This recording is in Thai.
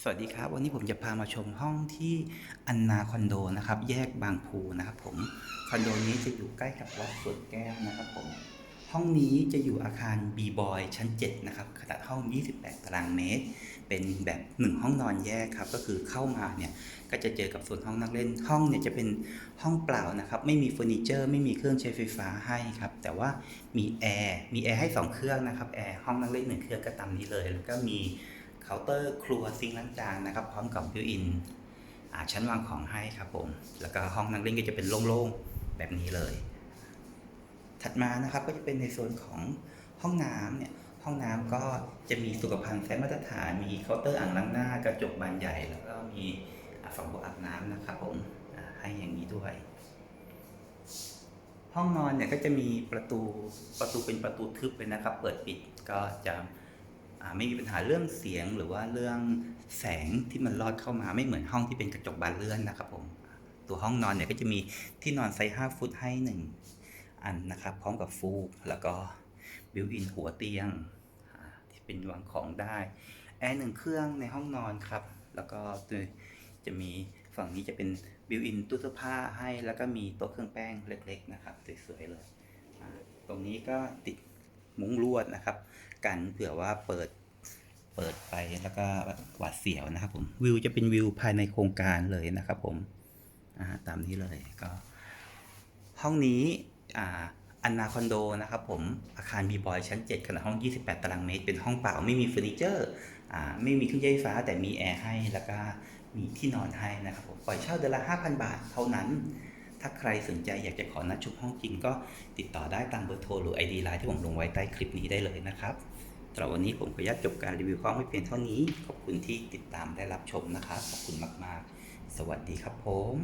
สวัสดีครับ วันนี้ผมจะพามาชมห้องที่อันนาคอนโดนะครับ แยกบางพูนะครับผมคอนโดนี้จะอยู่ใกล้กับวัดสวนแก้วนะครับผมห้องนี้จะอยู่อาคาร B Boy ชั้น 7 นะครับ ขนาดห้อง 28 ตารางเมตร เป็นแบบ 1 ห้องนอนแยกครับ ก็คือเข้ามาเนี่ย ก็จะเจอกับส่วนห้องนั่งเล่น ห้องเนี่ยจะเป็นห้องเปล่านะครับ ไม่มีเฟอร์นิเจอร์ ไม่มีเครื่องใช้ไฟฟ้าให้ครับ แต่ว่ามีแอร์ มีแอร์ให้ 2 เครื่องนะครับ แอร์ห้องนั่งเล่นหนึ่งเครื่องก็ตามนี้เลย แล้วก็มี เคาน์เตอร์ครัวซิงล้างจานนะครับ พร้อมกับบิวอินอ่าชั้นวางของให้ครับผม แล้วก็ห้องนั่งเล่นก็จะเป็นโล่งๆแบบนี้เลย ถัดมานะครับก็จะเป็นในโซนของห้องน้ำเนี่ยห้องน้ำก็จะมีสุขภัณฑ์ใช้มาตรฐาน มีเคาน์เตอร์อ่างล้างหน้ากระจกบานใหญ่ แล้วก็มีฝักบัวอาบน้ำนะครับผมให้อย่างนี้ด้วย ห้องนอนเนี่ยก็จะมีประตูประตูเป็นประตูทึบเลยนะครับ เปิดปิดก็จะ ไม่มีปัญหาเรื่องเสียงหรือว่าเรื่องแสงที่มันลอดเข้ามาไม่เหมือนห้องที่เป็นกระจกบานเลื่อนนะครับผมตัวห้องนอนเนี่ยก็จะมีที่นอนไซส์5ฟุตให้หนึ่งอันนะครับ พร้อมกับฟูก แล้วก็บิวอินหัวเตียง ที่เป็นวางของได้ แอร์หนึ่งเครื่องในห้องนอนครับ แล้วก็จะมีฝั่งนี้จะเป็นบิวอินตู้เสื้อผ้าให้ แล้วก็มีโต๊ะเครื่องแป้งเล็กๆนะครับสวยๆเลย ตรงนี้ก็ติดมุ้งลวดนะครับ กันเผื่อว่าเปิด เปิดไปแล้วก็หวาดเสียวนะครับผมวิวจะเป็นวิวภายในโครงการเลยนะครับผมาตามนี้เลยก็ ห้องนี้อานนาคอนโดนะครับผมอาคารบีบอยชั้น 7 ขนาดห้อง 28 ตารางเมตร เป็นห้องเปล่าไม่มีเฟอร์นิเจอร์ไม่มีเครื่องใช้ไฟฟ้าแต่มีแอร์ให้แล้วก็มีที่นอนให้นะครับผมปล่อยเช่าเดือนละ 5,000 บาทเท่านั้น ถ้าใครสนใจอยากจะขอนัดชมห้องจริงก็ติดต่อได้ตามเบอร์โทรหรือ ID ไลน์ที่ผมลงไว้ใต้คลิปนี้ได้เลยนะครับ สำหรับวันนี้ผมขออนุญาตจบการรีวิวห้องไม่เพียงเท่านี้ ขอบคุณที่ติดตามได้รับชมนะครับ ขอบคุณมาก ๆ สวัสดีครับผม